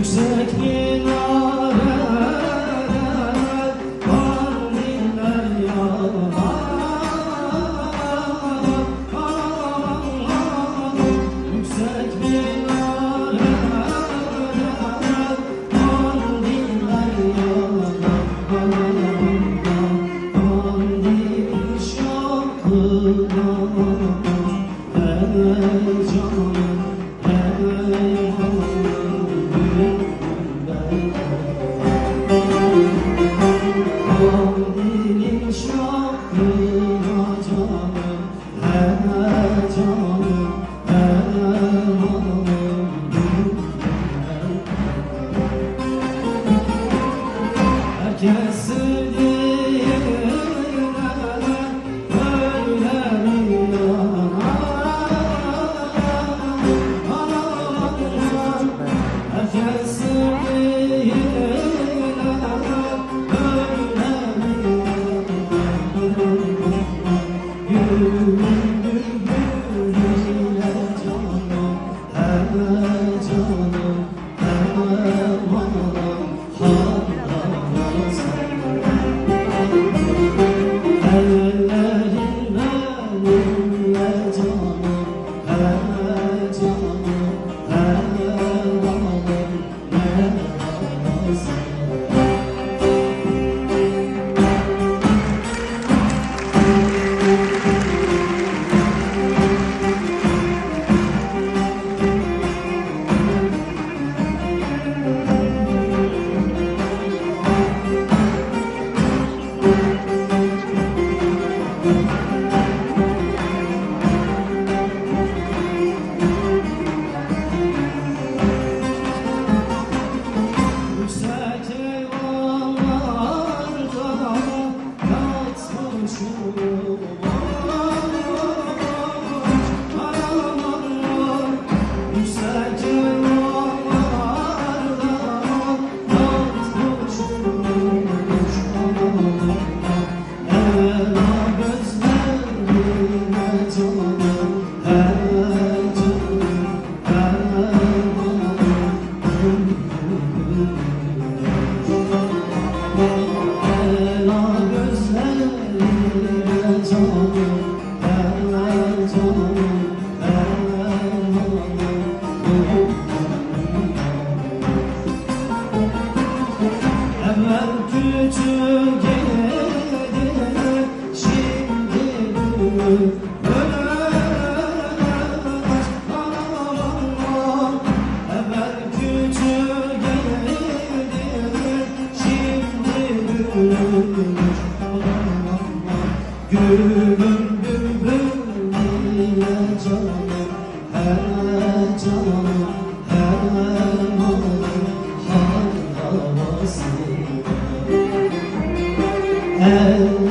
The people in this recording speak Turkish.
Yüksek minareler kandiller yanar Yüksek minareler kandiller yanar Kandil şarkılar Ey canım, ey coração 담아줘 담아 yatmışım Yüksek küçük idi, şimdi büyük Gülüm and